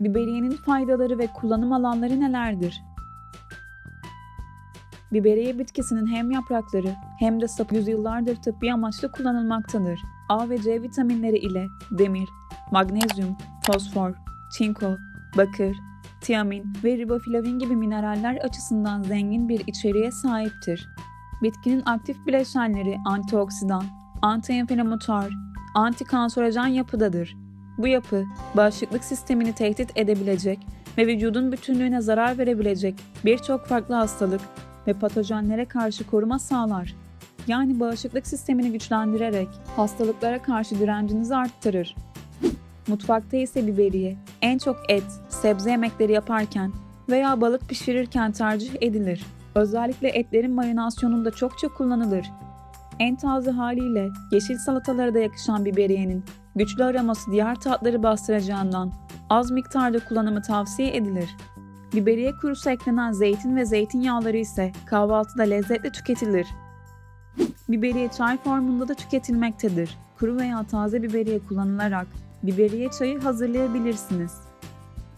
Biberiyenin faydaları ve kullanım alanları nelerdir? Biberiye bitkisinin hem yaprakları hem de sapı yüzyıllardır tıbbi amaçla kullanılmaktadır. A ve C vitaminleri ile demir, magnezyum, fosfor, çinko, bakır, tiamin ve riboflavin gibi mineraller açısından zengin bir içeriğe sahiptir. Bitkinin aktif bileşenleri antioksidan, antiinflamatuar, antikanserojen yapıdadır. Bu yapı, bağışıklık sistemini tehdit edebilecek ve vücudun bütünlüğüne zarar verebilecek birçok farklı hastalık ve patojenlere karşı koruma sağlar. Yani bağışıklık sistemini güçlendirerek hastalıklara karşı direncinizi arttırır. Mutfakta ise biberiye en çok et, sebze yemekleri yaparken veya balık pişirirken tercih edilir. Özellikle etlerin marinasyonunda çokça kullanılır. En taze haliyle yeşil salatalara da yakışan biberiyenin güçlü aroması diğer tatları bastıracağından az miktarda kullanımı tavsiye edilir. Biberiye kurusu eklenen zeytin ve zeytinyağları ise kahvaltıda lezzetle tüketilir. Biberiye çay formunda da tüketilmektedir. Kuru veya taze biberiye kullanılarak biberiye çayı hazırlayabilirsiniz.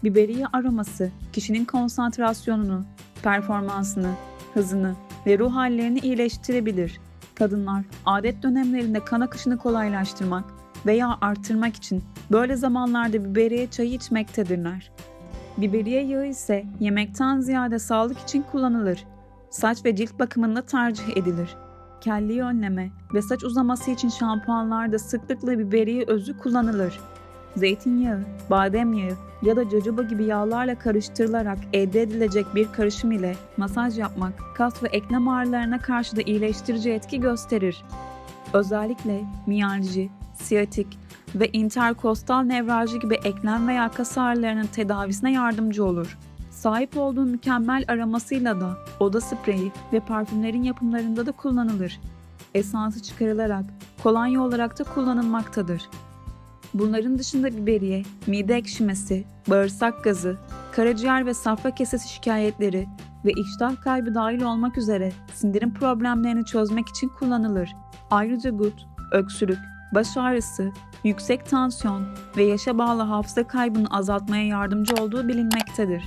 Biberiye aroması kişinin konsantrasyonunu, performansını, hızını ve ruh hallerini iyileştirebilir. Kadınlar adet dönemlerinde kan akışını kolaylaştırmak veya arttırmak için böyle zamanlarda biberiye çayı içmektedirler. Biberiye yağı ise yemekten ziyade sağlık için kullanılır. Saç ve cilt bakımında tercih edilir. Kelliği önleme ve saç uzaması için şampuanlarda sıklıkla biberiye özü kullanılır. Zeytinyağı, badem yağı ya da jojoba gibi yağlarla karıştırılarak elde edilecek bir karışım ile masaj yapmak kas ve eklem ağrılarına karşı da iyileştirici etki gösterir. Özellikle miyalji, siyatik ve interkostal nevralji gibi eklem veya kas ağrılarının tedavisine yardımcı olur. Sahip olduğu mükemmel aromasıyla da oda spreyi ve parfümlerin yapımlarında da kullanılır. Esansı çıkarılarak kolonya olarak da kullanılmaktadır. Bunların dışında biberiye, mide ekşimesi, bağırsak gazı, karaciğer ve safra kesesi şikayetleri ve iştah kaybı dahil olmak üzere sindirim problemlerini çözmek için kullanılır. Ayrıca gut, öksürük, baş ağrısı, yüksek tansiyon ve yaşa bağlı hafıza kaybını azaltmaya yardımcı olduğu bilinmektedir.